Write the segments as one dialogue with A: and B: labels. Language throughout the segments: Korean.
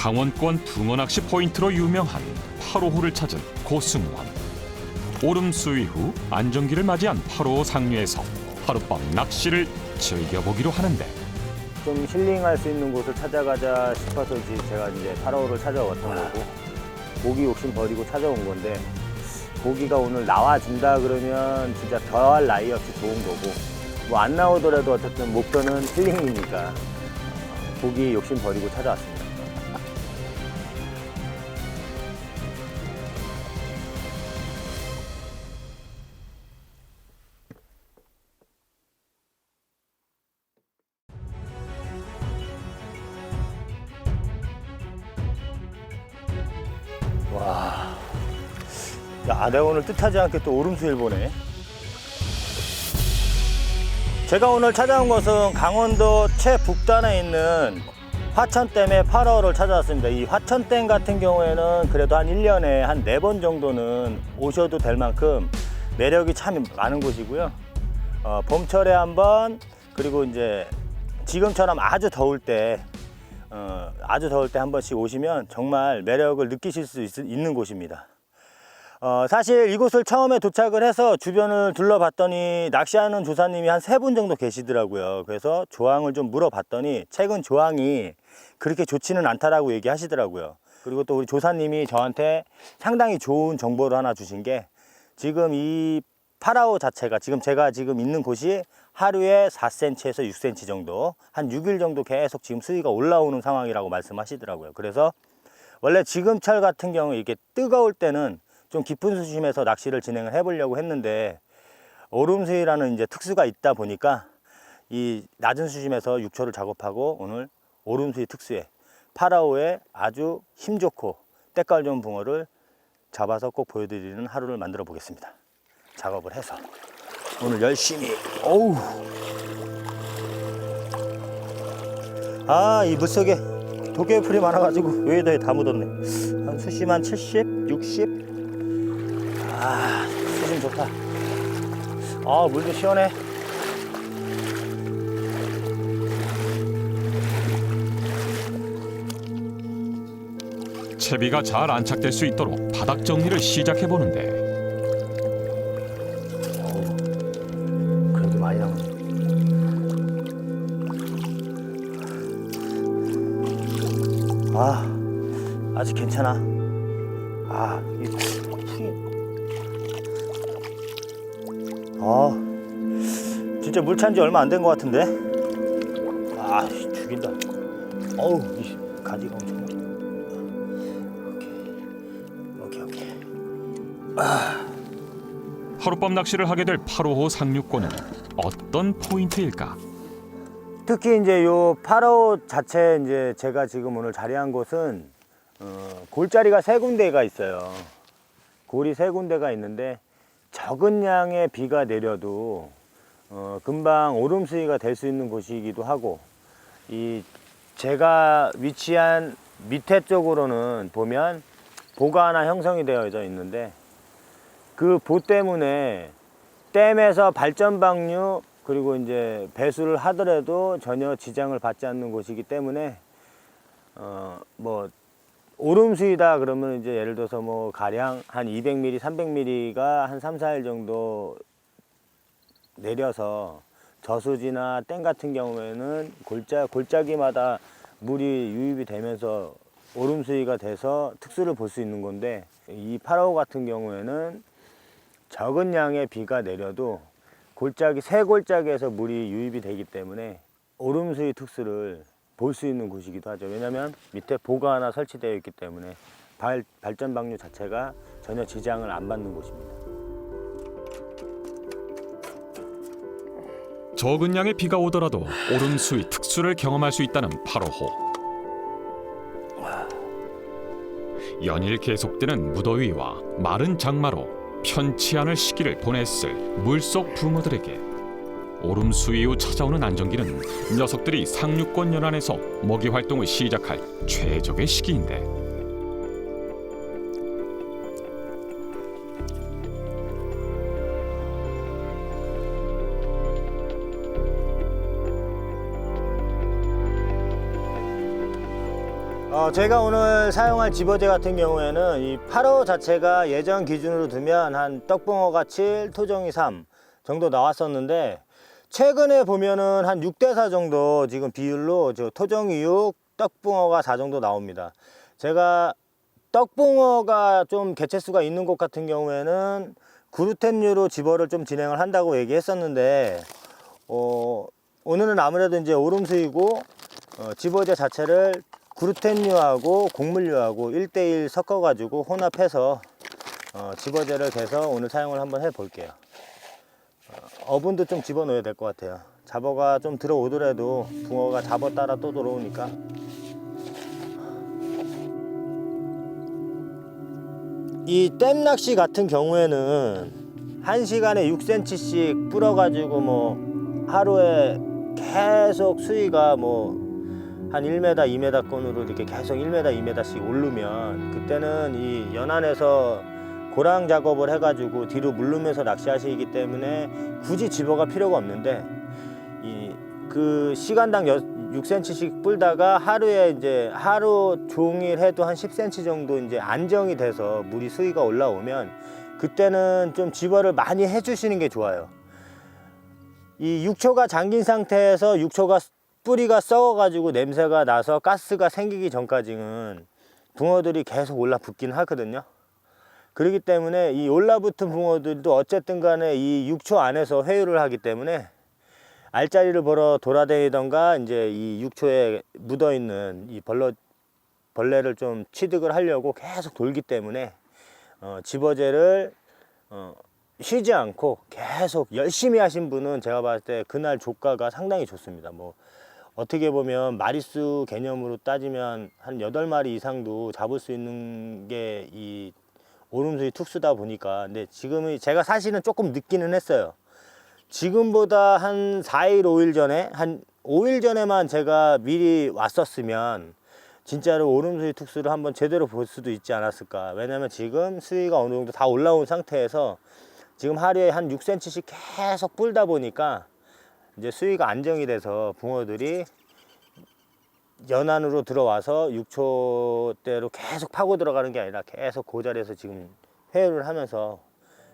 A: 강원권 붕어낚시 포인트로 유명한 8호호를 찾은 고승원. 오름 수위 후 안정기를 맞이한 8호 상류에서 하룻밤 낚시를 즐겨보기로 하는데
B: 좀 힐링할 수 있는 곳을 찾아가자 싶어서 이제 제가 이제 파라오를 찾아왔던 거고 고기 욕심 버리고 찾아온 건데 고기가 오늘 나와준다 그러면 진짜 더할 나위 없이 좋은 거고 뭐 안 나오더라도 어쨌든 목표는 힐링이니까 고기 욕심 버리고 찾아왔습니다. 야, 내가 오늘 뜻하지 않게 또 오름수일 보네. 제가 오늘 찾아온 곳은 강원도 최북단에 있는 화천댐의 8호를 찾아왔습니다. 이 화천댐 같은 경우에는 그래도 한 1년에 한네번 정도는 오셔도 될 만큼 매력이 참 많은 곳이고요. 어, 봄철에 한 번, 그리고 이제 지금처럼 아주 더울 때, 어, 아주 더울 때 한 번씩 오시면 정말 매력을 느끼실 수 있, 있는 곳입니다. 어, 사실 이곳을 처음에 도착을 해서 주변을 둘러봤더니 낚시하는 조사님이 한 세 분 정도 계시더라고요. 그래서 조항을 좀 물어봤더니 최근 조항이 그렇게 좋지는 않다라고 얘기하시더라고요. 그리고 또 우리 조사님이 저한테 상당히 좋은 정보를 하나 주신 게 지금 이 파라오 자체가 지금 제가 지금 있는 곳이 하루에 4cm에서 6cm 정도 한 6일 정도 계속 지금 수위가 올라오는 상황이라고 말씀하시더라고요. 그래서 원래 지금철 같은 경우 이렇게 뜨거울 때는 좀 깊은 수심에서 낚시를 진행을 해보려고 했는데 오름수위라는 이제 특수가 있다 보니까 이 낮은 수심에서 6초를 작업하고 오늘 오름수위 특수에 파라오의 아주 힘 좋고 때깔 좋은 붕어를 잡아서 꼭 보여드리는 하루를 만들어 보겠습니다. 작업을 해서. 오늘 열심히. 어우. 아이 물속에 도깨비풀이 많아가지고 여기다 다 묻었네. 한 수심 한 70, 60 아, 수심 좋다. 아, 물도 시원해.
A: 채비가 잘 안착될 수 있도록 바닥 정리를 시작해 보는데
B: 그래도 많이 나오네. 아, 아직 괜찮아. 아, 진짜 물 찬 지 얼마 안 된 것 같은데? 아, 씨, 죽인다. 어우, 이 가지가 엄청 많아. 오케이, 오케이.
A: 하룻밤 낚시를 하게 될 8호호 상류권은 어떤 포인트일까?
B: 특히 이제 요 파라오 자체 이제 제가 지금 오늘 자리한 곳은 어, 골자리가 세 군데가 있어요. 골이 세 군데가 있는데 적은 양의 비가 내려도 어, 금방 오름 수위가 될 수 있는 곳이기도 하고 이 제가 위치한 밑에 쪽으로는 보면 보가 하나 형성이 되어져 있는데 그 보 때문에 댐에서 발전 방류 그리고 이제 배수를 하더라도 전혀 지장을 받지 않는 곳이기 때문에 어 뭐 오름수이다 그러면 이제 예를 들어서 뭐 가량 한 200mm, 300mm가 한 3, 4일 정도 내려서 저수지나 댐 같은 경우에는 골짜 골짜기마다 물이 유입이 되면서 오름수위가 돼서 특수를 볼 수 있는 건데 이 파라오 같은 경우에는 적은 양의 비가 내려도 골짜기 세 골짜기에서 물이 유입이 되기 때문에 오름수위 특수를 볼 수 있는 곳이기도 하죠. 왜냐하면 밑에 보가 하나 설치되어 있기 때문에 발, 발전 방류 자체가 전혀 지장을 안 받는 곳입니다.
A: 적은 양의 비가 오더라도 오름 수위 특수를 경험할 수 있다는 8호호. 연일 계속되는 무더위와 마른 장마로 편치 않을 시기를 보냈을 물속 붕어들에게 오름 수위 후 찾아오는 안정기는 녀석들이 상류권 연안에서 먹이 활동을 시작할 최적의 시기인데
B: 어, 제가 오늘 사용할 집어제 같은 경우에는 이 8호 자체가 예전 기준으로 두면 한 떡붕어가 7, 토종이 3 정도 나왔었는데 최근에 보면은 한 6대 4 정도 지금 비율로 저 토종이 6, 떡붕어가 4 정도 나옵니다. 제가 떡붕어가 좀 개체수가 있는 곳 같은 경우에는 그루텐류로 집어를 좀 진행을 한다고 얘기했었는데 어, 오늘은 아무래도 이제 오름수이고 어, 집어제 자체를 그루텐류하고 곡물류하고 1대1 섞어가지고 혼합해서 어, 집어제를 개서 오늘 사용을 한번 해볼게요. 어, 어분도 좀 집어넣어야 될 것 같아요. 잡어가 좀 들어오더라도 붕어가 잡어 따라 또 들어오니까 이 댐낚시 같은 경우에는 한 시간에 6cm씩 불어가지고 뭐 하루에 계속 수위가 뭐 한 1m, 2m 건으로 이렇게 계속 1m, 2m씩 오르면 그때는 이 연안에서 고랑 작업을 해가지고 뒤로 물르면서 낚시하시기 때문에 굳이 집어가 필요가 없는데 이 그 시간당 6cm씩 불다가 하루에 이제 하루 종일 해도 한 10cm 정도 이제 안정이 돼서 물이 수위가 올라오면 그때는 좀 집어를 많이 해주시는 게 좋아요. 이 육초가 잠긴 상태에서 육초가 뿌리가 썩어가지고 냄새가 나서 가스가 생기기 전까지는 붕어들이 계속 올라붙긴 하거든요. 그렇기 때문에 이 올라붙은 붕어들도 어쨌든 간에 이 육초 안에서 회유를 하기 때문에 알짜리를 벌어 돌아다니던가 이제 이 육초에 묻어 있는 이 벌러 벌레를 좀 취득을 하려고 계속 돌기 때문에 어, 집어제를 어, 쉬지 않고 계속 열심히 하신 분은 제가 봤을 때 그날 조가가 상당히 좋습니다. 뭐 어떻게 보면 마리수 개념으로 따지면 한 8마리 이상도 잡을 수 있는 게 이 오름수의 특수다 보니까 근데 지금은 제가 사실은 조금 늦기는 했어요. 지금보다 한 4일, 5일 전에 한 5일 전에만 제가 미리 왔었으면 진짜로 오름수위 특수를 한번 제대로 볼 수도 있지 않았을까. 왜냐면 지금 수위가 어느 정도 다 올라온 상태에서 지금 하루에 한 6cm씩 계속 불다 보니까 이제 수위가 안정이 돼서 붕어들이 연안으로 들어와서 6초대로 계속 파고 들어가는 게 아니라 계속 그 자리에서 지금 회유를 하면서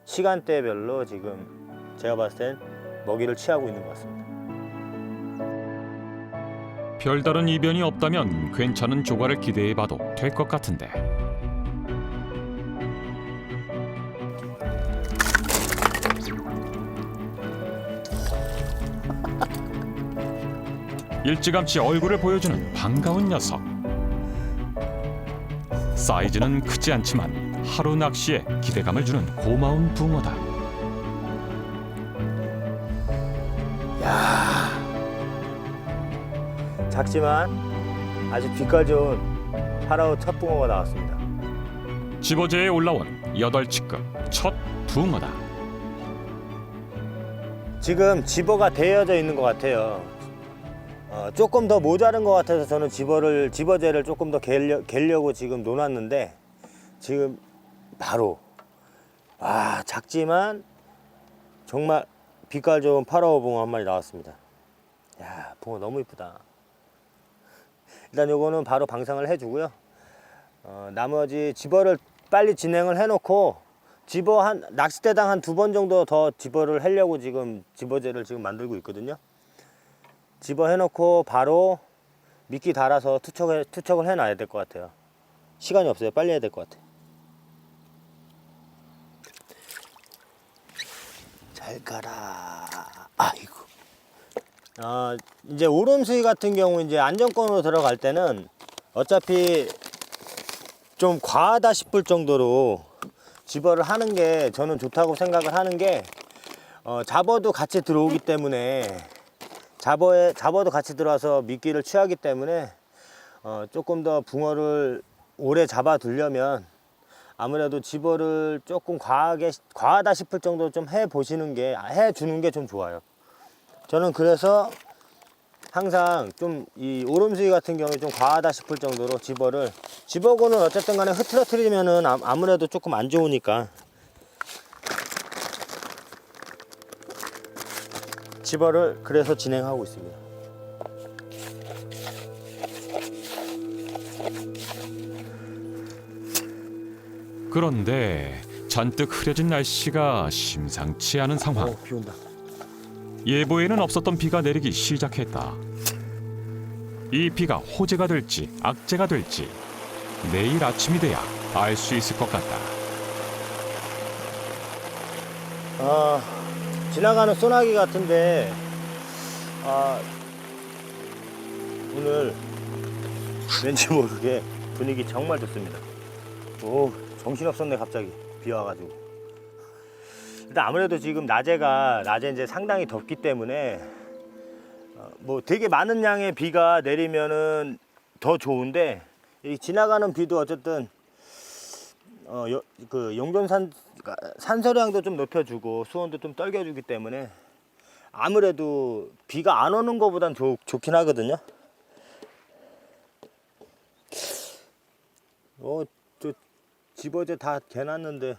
B: 시간대별로 지금 제가 봤을 땐 먹이를 취하고 있는 것 같습니다.
A: 별다른 이변이 없다면 괜찮은 조과를 기대해봐도 될 것 같은데 일찌감치 얼굴을 보여주는 반가운 녀석 사이즈는 크지 않지만 하루 낚시에 기대감을 주는 고마운 붕어다
B: 작지만 아주 빛깔 좋은 파라오 첫 붕어가 나왔습니다.
A: 집어제에 올라온 여덟 치급 첫 붕어다
B: 지금 집어가 되어져 있는 것 같아요. 어, 조금 더 모자른 것 같아서 저는 집어를 집어제를 조금 더 갤려, 갤려 고 지금 놓았는데 지금 바로 와 작지만 정말 빛깔 좋은 파라오 붕어 한 마리 나왔습니다. 야 붕어 너무 이쁘다. 일단 요거는 바로 방생을 해주고요. 어, 나머지 집어를 빨리 진행을 해놓고 집어 한 낚싯대당 한 두 번 정도 더 집어를 하려고 지금 집어제를 지금 만들고 있거든요. 집어 해놓고 바로 미끼 달아서 투척해, 투척을 해놔야 될 것 같아요. 시간이 없어요. 빨리 해야 될 것 같아요. 잘 가라. 아이고. 아, 이제 오름수위 같은 경우 이제 안정권으로 들어갈 때는 어차피 좀 과하다 싶을 정도로 집어를 하는 게 저는 좋다고 생각을 하는 게 어, 잡어도 같이 들어오기 때문에 잡어에 잡어도 같이 들어와서 미끼를 취하기 때문에 어, 조금 더 붕어를 오래 잡아 두려면 아무래도 집어를 조금 과하게 과하다 싶을 정도로 좀 해 보시는 게 해 주는 게 좀 좋아요. 저는 그래서 항상 좀 이 오름수위 같은 경우에 좀 과하다 싶을 정도로 집어를 집어고는 어쨌든 간에 흐트러뜨리면은 아- 아무래도 조금 안 좋으니까 집어를 그래서 진행하고 있습니다.
A: 그런데 잔뜩 흐려진 날씨가 심상치 않은 상황.
B: 어, 비 온다.
A: 예보에는 없었던 비가 내리기 시작했다. 이 비가 호재가 될지 악재가 될지 내일 아침이 돼야 알 수 있을 것 같다.
B: 아, 지나가는 소나기 같은데, 아, 오늘 왠지 모르게 분위기 정말 좋습니다. 오, 정신없었네, 갑자기. 비 와가지고. 일단 아무래도 지금 낮에가, 낮에 이제 상당히 덥기 때문에, 어, 뭐 되게 많은 양의 비가 내리면은 더 좋은데, 이 지나가는 비도 어쨌든 어, 요, 그 그러니까 산소량도 좀 높여주고 수온도 좀 떨겨주기 때문에 아무래도 비가 안 오는 것보단 좋, 좋긴 하거든요. 어, 저 집어제 다 개놨는데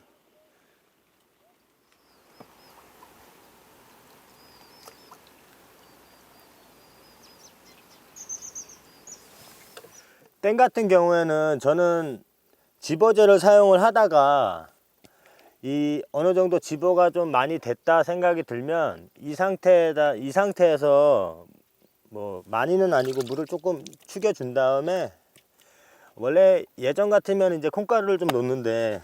B: 땡 같은 경우에는 저는 집어제를 사용을 하다가 이 어느 정도 집어가 좀 많이 됐다 생각이 들면 이 상태에다 이 상태에서 뭐 많이는 아니고 물을 조금 축여 준 다음에 원래 예전 같으면 이제 콩가루를 좀 넣는데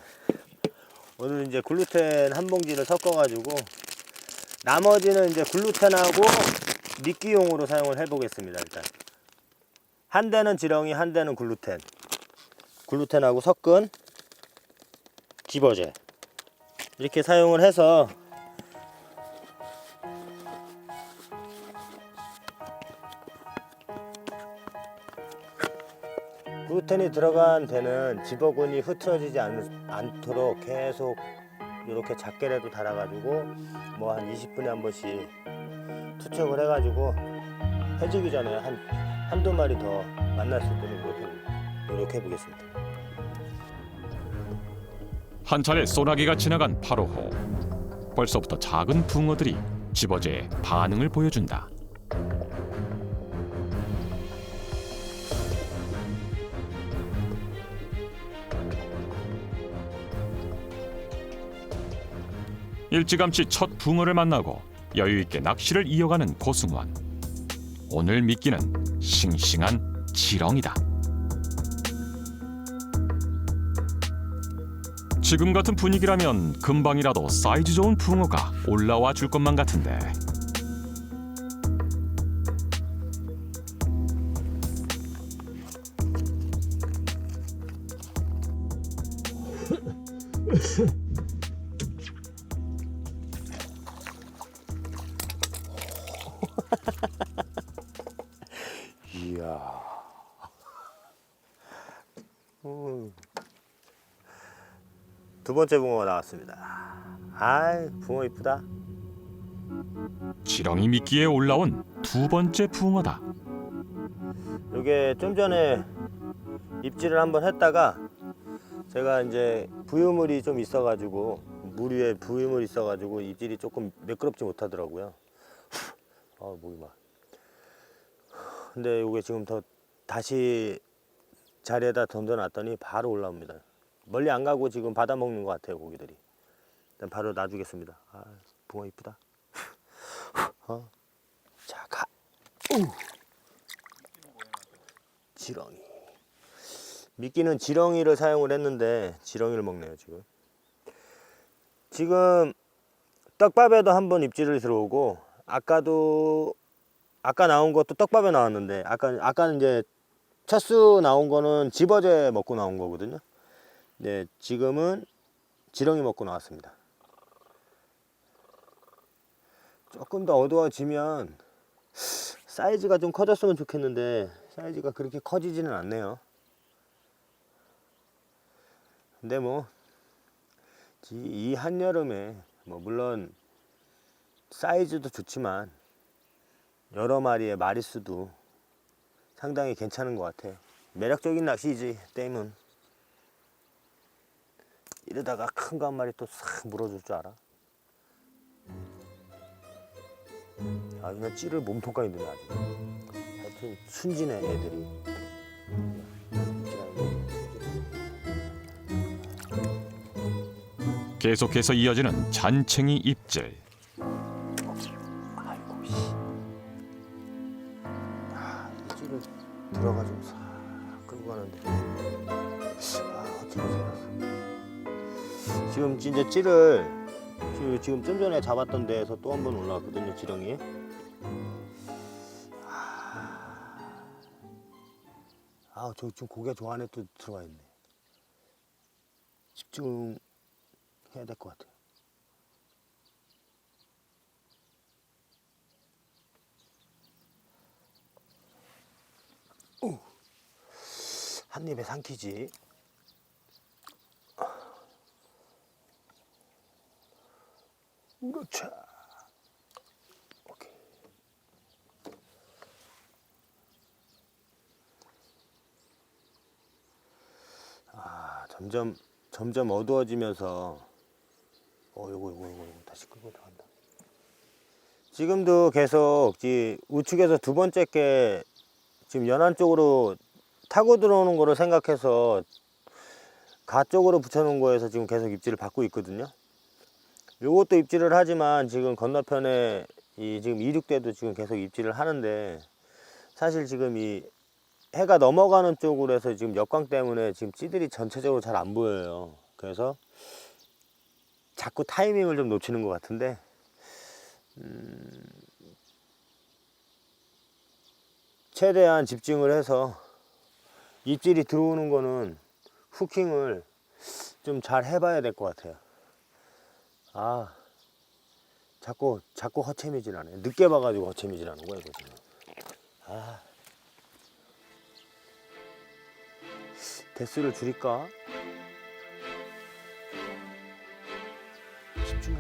B: 오늘 이제 글루텐 한 봉지를 섞어 가지고 나머지는 이제 글루텐하고 미끼용으로 사용을 해 보겠습니다 일단. 한 대는 지렁이 한 대는 글루텐. 글루텐하고 섞은 집어제 이렇게 사용을 해서 글루텐이 들어간 데는 집어군이 흐트러지지 않, 않도록 계속 이렇게 작게라도 달아가지고 뭐 한 20분에 한 번씩 투척을 해가지고 해지기 전에 한 한두 마리 더 만날 수 있도록 노력해 보겠습니다.
A: 한 차례 소나기가 지나간 8호 후 벌써부터 작은 붕어들이 집어제에 반응을 보여준다. 일찌감치 첫 붕어를 만나고 여유 있게 낚시를 이어가는 고승원. 오늘 미끼는 싱싱한 지렁이다. 지금 같은 분위기라면 금방이라도 사이즈 좋은 붕어가 올라와 줄 것만 같은데
B: 이야. 음. 두 번째 붕어가 나왔습니다. 아이, 붕어 이쁘다.
A: 지렁이 미끼에 올라온 두 번째 붕어다.
B: 이게 좀 전에 입질을 한번 했다가 제가 이제 부유물이 좀 있어가지고 물 위에 부유물이 있어가지고 입질이 조금 매끄럽지 못하더라고요. 아 목이 막. 근데 이게 지금 더 다시 자리에다 던져놨더니 바로 올라옵니다. 멀리 안 가고 지금 받아 먹는 것 같아요 고기들이. 일단 바로 놔주겠습니다. 아 붕어 이쁘다. 어. 자 가. 우. 지렁이. 미끼는 지렁이를 사용을 했는데 지렁이를 먹네요 지금. 지금 떡밥에도 한번 입질을 들어오고 아까도 아까 나온 것도 떡밥에 나왔는데 아까 아까는 이제 첫수 나온 거는 집어제 먹고 나온 거거든요. 네 지금은 지렁이 먹고 나왔습니다. 조금 더 어두워지면 사이즈가 좀 커졌으면 좋겠는데 사이즈가 그렇게 커지지는 않네요. 근데 뭐 이 한여름에 뭐 물론 사이즈도 좋지만 여러 마리의 마리수도 상당히 괜찮은 것 같아요. 매력적인 낚시지 댐은 이러다가 큰 거 한 마리 또 싹 물어줄 줄 알아? 아주 그냥 찌를 몸통까지 넣네 아주 하여튼 순진해 애들이
A: 계속해서 이어지는 잔챙이 입질.
B: 지금 이제 찌를 지금- 좀 전에 잡았던 데에서 또 한 번 올라왔거든요, 지렁이. 아, 저 지금 고개 저 안에 또 들어가 있네. 집중해야 될 것 같아요. 한 입에 삼키지. 그렇죠. 아, 점점 점점 어두워지면서 어, 요거 요거 요거, 요거 다시 끌고 들어간다. 지금도 계속 이 우측에서 두 번째 게 지금 연안 쪽으로 타고 들어오는 거를 생각해서 가 쪽으로 붙여놓은 거에서 지금 계속 입질을 받고 있거든요. 요것도 입질을 하지만 지금 건너편에 이 지금 이륙대도 지금 계속 입질을 하는데 사실 지금 이 해가 넘어가는 쪽으로 해서 지금 역광 때문에 지금 찌들이 전체적으로 잘 안 보여요. 그래서 자꾸 타이밍을 좀 놓치는 것 같은데 음, 최대한 집중을 해서 입질이 들어오는 거는 후킹을 좀 잘 해봐야 될 것 같아요. 아, 자꾸 자꾸 허체미질하네. 늦게 봐가지고 허체미질하는 거야 이거 지금. 아, 대수를 줄일까? 돼.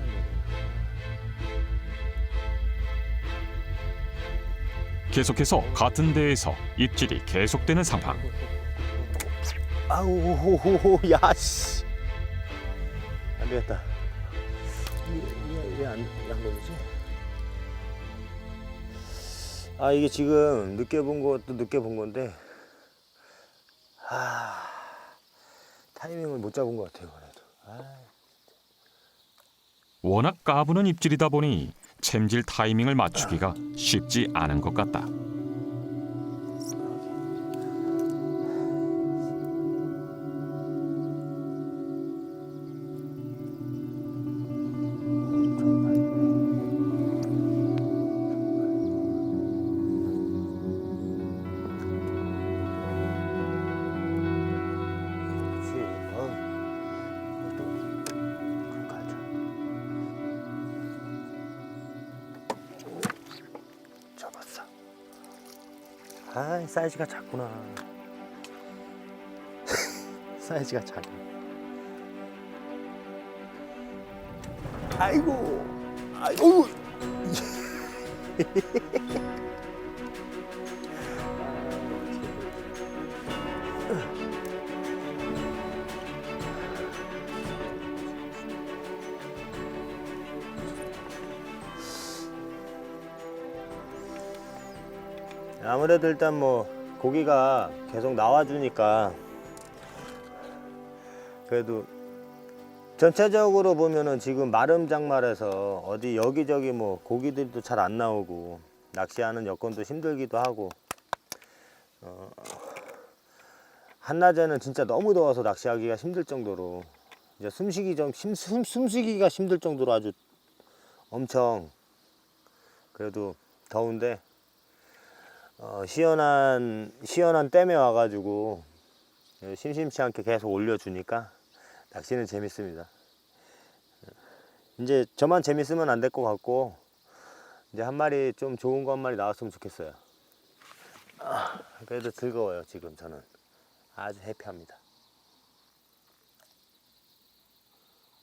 A: 계속해서 같은 데에서 입질이 계속되는 상황.
B: 아우 호호호 야씨 안 되겠다 왜왜안 걸리지? 아 이게 지금 늦게 본 것도 늦게 본 건데 아 타이밍을 못 잡은 것 같아요 그래도 아,
A: 워낙 까부는 입질이다 보니 챔질 타이밍을 맞추기가 쉽지 않은 것 같다.
B: 사이즈가 작구나. 사이즈가 작아. 아이고 아이고 아무래도 일단 뭐 고기가 계속 나와주니까 그래도 전체적으로 보면은 지금 마름 장말에서 어디 여기저기 뭐 고기들도 잘 안 나오고 낚시하는 여건도 힘들기도 하고 어, 한낮에는 진짜 너무 더워서 낚시하기가 힘들 정도로 이제 숨쉬기 좀 숨, 숨, 숨쉬기가 힘들 정도로 아주 엄청 그래도 더운데 어, 시원한 시원한 댐에 와가지고 심심치 않게 계속 올려주니까 낚시는 재밌습니다. 이제 저만 재밌으면 안 될 것 같고 이제 한 마리 좀 좋은 거 한 마리 나왔으면 좋겠어요. 아, 그래도 즐거워요 지금 저는 아주 해피합니다.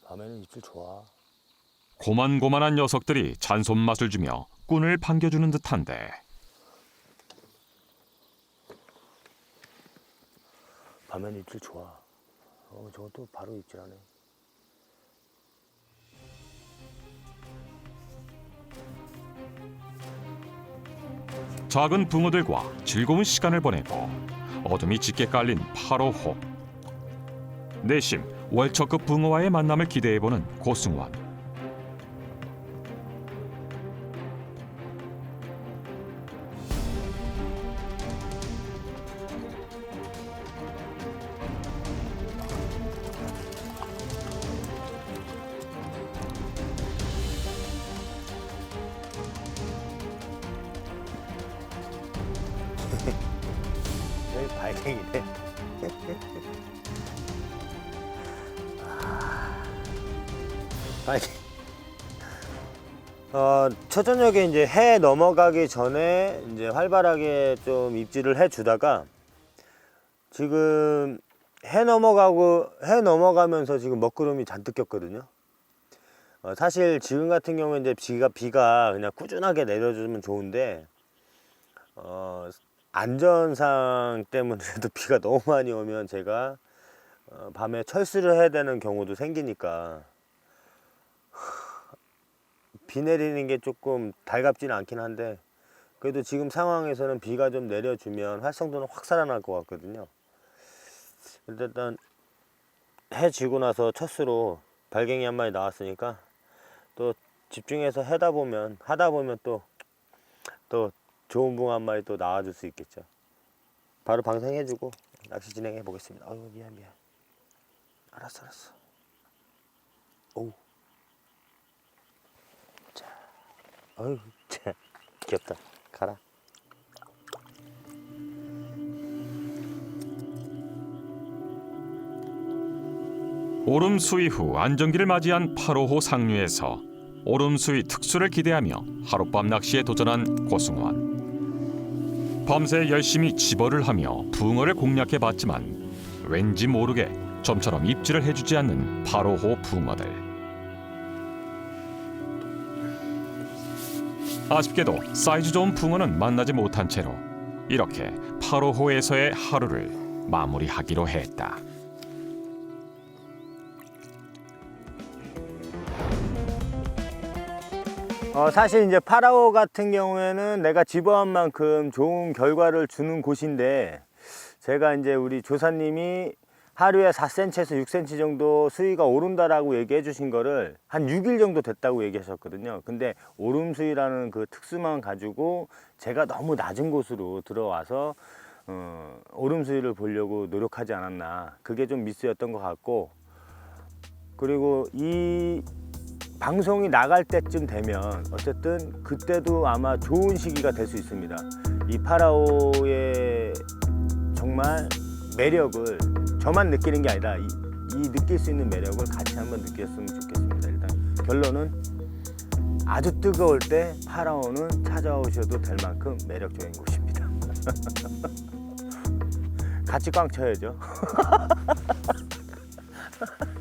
B: 밤에는 입질 좋아.
A: 고만고만한 녀석들이 잔손 맛을 주며 꾼을 반겨주는 듯한데
B: 밤에는 입질 좋아. 어, 저것도 바로 입질하네.
A: 작은 붕어들과 즐거운 시간을 보내고 어둠이 짙게 깔린 8호호 내심 월척급 붕어와의 만남을 기대해보는 고승원.
C: 발갱이네. 아, 발갱. 어, 첫 저녁에 이제 해 넘어가기 전에 이제 활발하게 좀 입질을 해 주다가 지금 해 넘어가고 해 넘어가면서 지금 먹구름이 잔뜩 꼈거든요. 어, 사실 지금 같은 경우에 이제 비가 비가 그냥 꾸준하게 내려주면 좋은데 어, 안전상 때문에도 비가 너무 많이 오면 제가 어, 밤에 철수를 해야 되는 경우도 생기니까 비 내리는 게 조금 달갑지는 않긴 한데 그래도 지금 상황에서는 비가 좀 내려주면 활성도는 확 살아날 것 같거든요. 일단 해 지고 나서 첫수로 발갱이 한 마리 나왔으니까 또 집중해서 해다 보면 하다 보면 또또 좋은 붕어 한 마리 또 나와줄 수 있겠죠. 바로 방생해주고 낚시 진행해 보겠습니다. 아유 미안 미안. 알았어 알았어. 오. 자, 아유 자 귀엽다. 가라.
A: 오름 수위 후 안정기를 맞이한 8호호 상류에서 오름 수위 특수를 기대하며 하룻밤 낚시에 도전한 고승 원. 밤새 열심히 집어를 하며 붕어를 공략해 봤지만 왠지 모르게 좀처럼 입질을 해주지 않는 8호호 붕어들. 아쉽게도 사이즈 좋은 붕어는 만나지 못한 채로 이렇게 8호호에서의 하루를 마무리하기로 했다.
B: 어, 사실 이제 파라오 같은 경우에는 내가 집어한 만큼 좋은 결과를 주는 곳인데 제가 이제 우리 조사님이 하루에 4cm에서 6cm 정도 수위가 오른다라고 얘기해 주신 거를 한 6일 정도 됐다고 얘기하셨거든요. 근데 오름 수위라는 그 특수만 가지고 제가 너무 낮은 곳으로 들어와서 어, 오름 수위를 보려고 노력하지 않았나. 그게 좀 미스였던 것 같고 그리고 이 방송이 나갈 때쯤 되면 어쨌든 그때도 아마 좋은 시기가 될 수 있습니다. 이 파라오의 정말 매력을 저만 느끼는 게 아니라 이, 이 느낄 수 있는 매력을 같이 한번 느꼈으면 좋겠습니다. 일단 결론은 아주 뜨거울 때 파라오는 찾아오셔도 될 만큼 매력적인 곳입니다. 같이 꽝 쳐야죠.